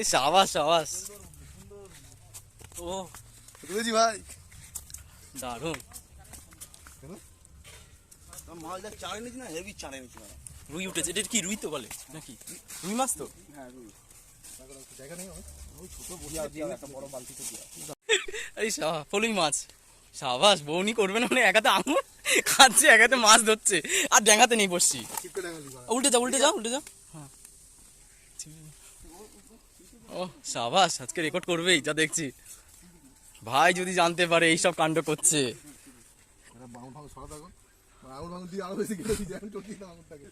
এ সাবাস সাবাস। ও। বুঝেছি ভাই। দারুণ। মাল যা চাড়ে নিয়েছি না হেভি চাড়ে নিয়েছি রুই উঠেছে। এটা কি রুই তো বলে? নাকি? রুই মাছ তো? হ্যাঁ রুই। জায়গা নেই ছোট বসিয়া দিয়ে একটা বড় বালতিতে দিয়া এই ফলুই মাছ। সাবাস বৌনি করবে না মানে একাতে আঙুর খাচ্ছে একাতে মাছ ধরছে। আর ড্যাঙাতে নেই বসছি। উল্টে যাও উল্টে যাও উল্টে যাও। হ্যাঁ। ও সাবাস আজকে রেকর্ড করবেই যা দেখছি। ভাই যদি জানতে পারে এইসব কাণ্ড করছে। এটা বাউন ফাউন সরা থাকো আঙুল ফাঙুল দিয়ে আরও বেশি গেলে দিতে আমি চটি না আঙুলটাকে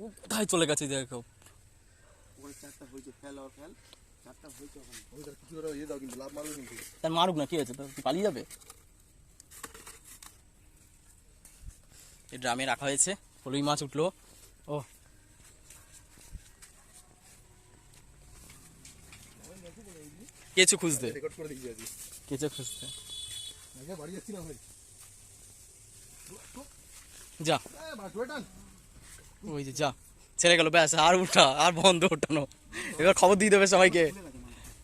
ও কোথায় চলে গেছে দেখো। ওখানে চারটা হয়েছে ফেল আর ফেল। চারটা হয়েছে ওখানে। ওই তার কিছু করে ইয়ে দাও কিন্তু লাভ মারবে কিন্তু। তার মারুক না কি হয়েছে? তো পালিয়ে যাবে? এই ড্রামে রাখা হয়েছে ফলুই মাছ উঠল। ও কেঁচো খুঁজতে। কেঁচো খুঁজতে। যা। ওই যে যা। ছেড়ে গেল ব্যাস আর উঠা আর বন্ধ ওঠানো এবার খবর দিয়ে দেবে সবাইকে।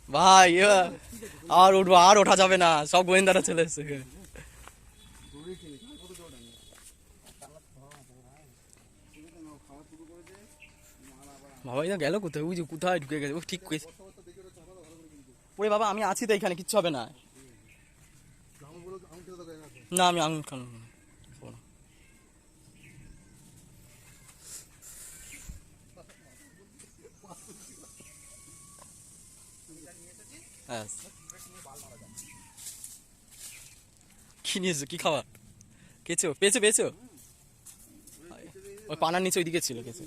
ভাই এবার আর উঠবো আর ওঠা যাবে না। সব গোয়েন্দারা চলে এসছে। বাবা গেল কোথায়? ওই যে কোথায় ঢুকে গেছে। ও ঠিক করেছে। ওরে বাবা আমি আছি তো এখানে কিচ্ছু হবে না। না আমি আঙুল খান ব্যাস। কি নিয়েছো? কি খাবার? কেছো পেয়েছ পেয়েছ? ওই পানার নিচে ওইদিকে ছিল কেছো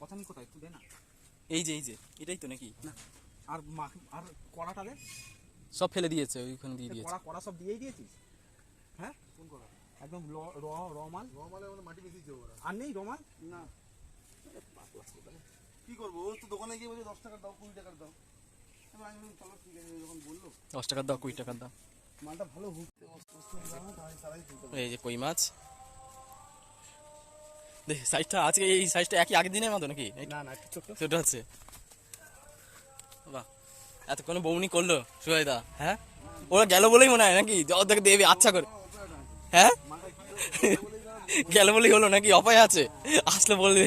পচানি কোথায়? তুই দে না এই যে এই যে এটাই তো নাকি? না আর মা- আর কড়াটা দে। সব ফেলে দিয়েছে ওইখানে দিয়ে দিয়েছে। কড়া কড়া সব দিয়েই দিয়েছিস? হ্যাঁ? কোন কড়া? একদম র র র মাল নর্মালে মানে মাটি বেশি যাব ওরা। আর নেই র মাল? না। কি করব? ও তো দোকানে গিয়ে বলছে দশ টাকা দাও কুড়ি টাকার দাও। এবার আমি বললাম, চলো ঠিক আছে। যখন বলল। দশ টাকার দাও কুড়ি টাকার দাও। মালটা ভালো হুক। সারাই এই যে কই মাছ? সাইজটা আজকে এই সাইজটা একই আগের দিনের মতো নাকি? না না ছোট। ছোট আছে বাহ এতক্ষণ বৌনি করল হ্যাঁ? ওরা গেল বলেই মনে হয় নাকি? জল থেকে দেবে আচ্ছা করে। হ্যাঁ? গেল বলেই হলো নাকি? অপায় আছে। আসলে বলবে।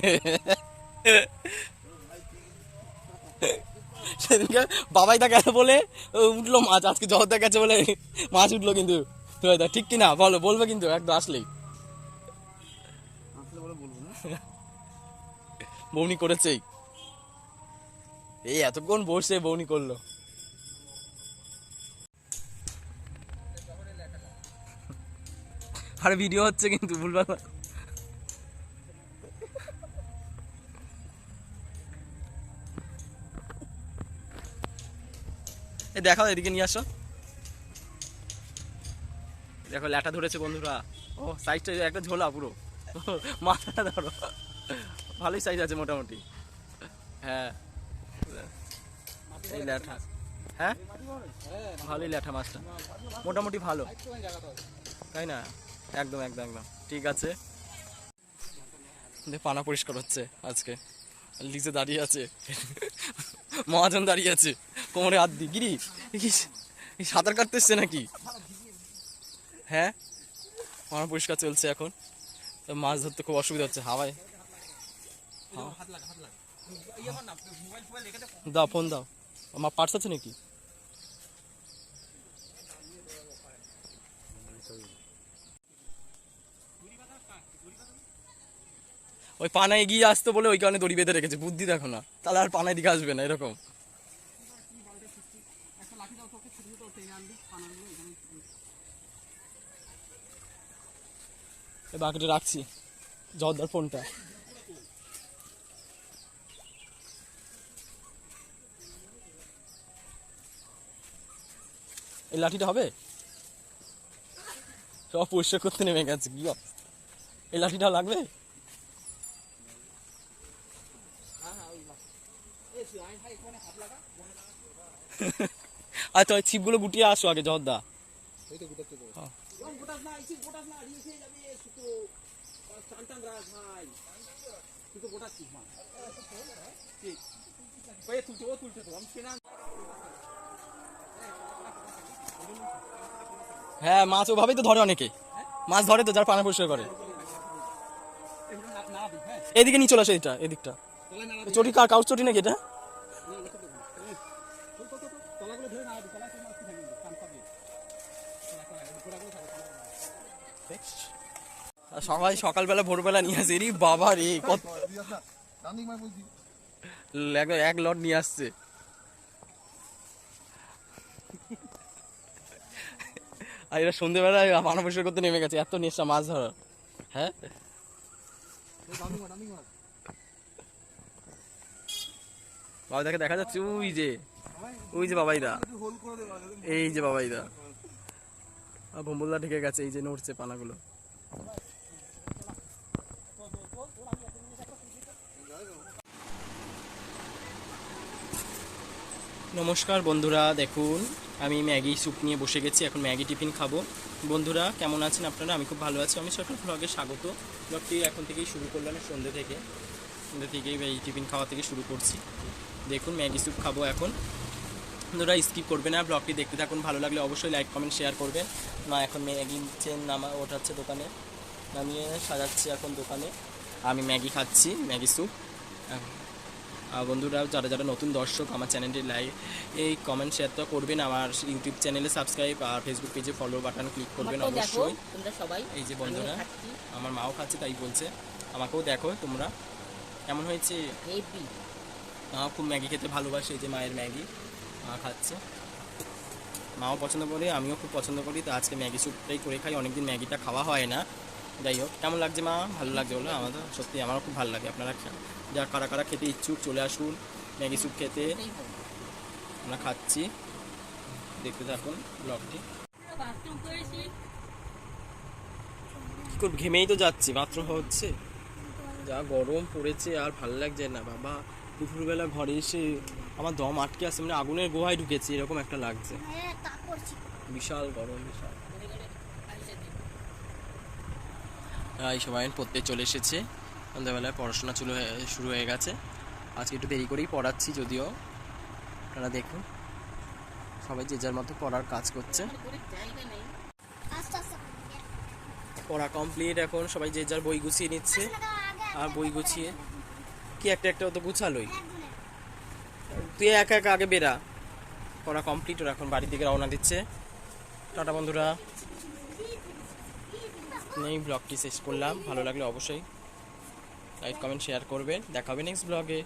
সেদিনকে বাবাই তা গেল বলে উঠল মাছ আজকে জগৎদা গেছে বলে মাছ উঠল কিন্তু। ঠিক কিনা? বলো বলবে কিন্তু একদম আসলেই। বৌনি করেছেই এই এতক্ষণ বসে বৌনি করল। আর ভিডিও হচ্ছে কিন্তু, ভুলভাল এ দেখাও এদিকে নিয়ে আসো। দেখো ল্যাটা ধরেছে বন্ধুরা। ও সাইজটা একটা ঝোলা পুরো। মাথাটা ধরো। ভালোই সাইজ আছে মোটামুটি। হ্যাঁ। ল্যাঠা। হ্যাঁ? ভালোই ল্যাঠা মাছটা। মোটামুটি ভালো। তাই না? একদম একদম একদম। ঠিক আছে। পানা পরিষ্কার হচ্ছে আজকে। লিজে দাঁড়িয়ে আছে। মহাজন দাঁড়িয়ে আছে। কোমরে হাত দি গিরি সাঁতার কাটতে এসছে নাকি? হ্যাঁ? পানা পরিষ্কার চলছে এখন। মাছ ধরতে খুব অসুবিধা হচ্ছে হাওয়ায়। দাও ফোন দাও আমার পার্স আছে নাকি? ওই পানা এগিয়ে আসতো বলে ওই কারণে দড়ি বেঁধে রেখেছে। বুদ্ধি দেখো না। তাহলে আর পানায় দিকে আসবে না এরকম। বাকিটা রাখছি জর্দার ফোনটা। এই লাঠিটা হবে? সব পরিষ্কার করতে নেমে গেছে, কি এই লাঠিটা লাগবে? আচ্ছা ওই ছিপগুলো গুটিয়ে আসো আগে দেবো গোটাস হ্যাঁ মাছ ওভাবেই তো ধরে অনেকে। মাছ ধরে তো যার পানা পরিষ্কার করে। এদিকে নিয়ে চলে আসে এটা এদিকটা। চটি কাউচ চটি নাকি এটা? সবাই সকালবেলা ভোরবেলা নিয়ে আসে। রে বাবা রে কত এক লট নিয়ে আসছে। আর এরা সন্ধ্যেবেলায় পানা পরিষ্কার করতে নেমে গেছে, এত নেশা, মাছ ধরা। হ্যাঁ? বাবা, দেখে যাচ্ছে, ওই যে ওই যে বাবাইদা। এই যে বাবাইদা। আর ভম্বলদা ঢেকে গেছে, এই যে নড়ছে পানাগুলো। নমস্কার বন্ধুরা, দেখুন আমি ম্যাগি স্যুপ নিয়ে বসে গেছি, এখন ম্যাগি টিফিন খাব। বন্ধুরা, কেমন আছেন আপনারা? আমি খুব ভালো আছি। আমি সরকার ব্লগে স্বাগত। ব্লগটি এখন থেকেই শুরু করলাম সন্ধ্যে থেকে। সন্ধ্যে থেকেই এই টিফিন খাওয়া থেকে শুরু করছি। দেখুন, ম্যাগি স্যুপ খাব এখন। বন্ধুরা স্কিপ করবে না ব্লগটি দেখতে থাকুন, ভালো লাগলে অবশ্যই লাইক কমেন্ট শেয়ার করবেন। মা, এখন ম্যাগি চেন নামা, ওঠাচ্ছে দোকানে। নামিয়ে সাজাচ্ছি এখন দোকানে। আমি ম্যাগি খাচ্ছি, ম্যাগি স্যুপ। বন্ধুরা যারা যারা নতুন দর্শক আমার চ্যানেলটি লাইক এই কমেন্ট শেয়ার তো করবেন আমার ইউটিউব চ্যানেলে সাবস্ক্রাইব আর ফেসবুক পেজে ফলো বাটন ক্লিক করবেন অবশ্যই। তোমরা সবাই। এই যে বন্ধুরা। আমার মাও খাচ্ছে তাই বলছে। আমাকেও দেখো তোমরা। কেমন হয়েছে? হেভি মা খুব ম্যাগি খেতে ভালোবাসে এই যে মায়ের ম্যাগি। মা খাচ্ছে। মাও পছন্দ করে আমিও খুব পছন্দ করি তো আজকে ম্যাগি স্যুপটাই করে খাই। অনেকদিন ম্যাগিটা খাওয়া হয় না। যাই হোক কেমন লাগছে মা? ভালো লাগছে বলো? আমাদের সত্যি আমারও খুব ভালো লাগে আপনারা যারা কারা কারা খেতে ইচ্ছুক চলে আসুন ম্যাগি স্যুপ খেতে। আমরা খাচ্ছি। দেখতে থাকুন ব্লগটি। কি করব ঘেমেই তো যাচ্ছি বাথরুম হচ্ছে। যা গরম পড়েছে আর ভালো লাগছে না বাবা। দুপুরবেলা ঘরে এসে আমার দম আটকে আসছে মানে আগুনের গোহায় ঢুকেছি এরকম একটা লাগছে। বিশাল গরম বিশাল। এই সময় পড়তে চলে এসেছে। সন্ধ্যাবেলায় পড়াশোনা শুরু হয়ে শুরু হয়ে গেছে। আজকে একটু দেরি করেই পড়াচ্ছি যদিও। আপনারা দেখুন। সবাই যে যার মতো পড়ার কাজ করছে। পড়া কমপ্লিট এখন। সবাই যে যার বই গুছিয়ে নিচ্ছে। আর বই গুছিয়ে কি একটা একটা তো গুছালোই। তুই একা একা আগে বেরা। পড়া কমপ্লিট ওরা এখন বাড়ির দিকে রওনা দিচ্ছে। টাটা বন্ধুরা। নেই ব্লগটি শেষ করলাম। ভালো লাগলে অবশ্যই লাইক কমেন্ট শেয়ার করবেন। দেখা হবে নেক্সট ব্লগে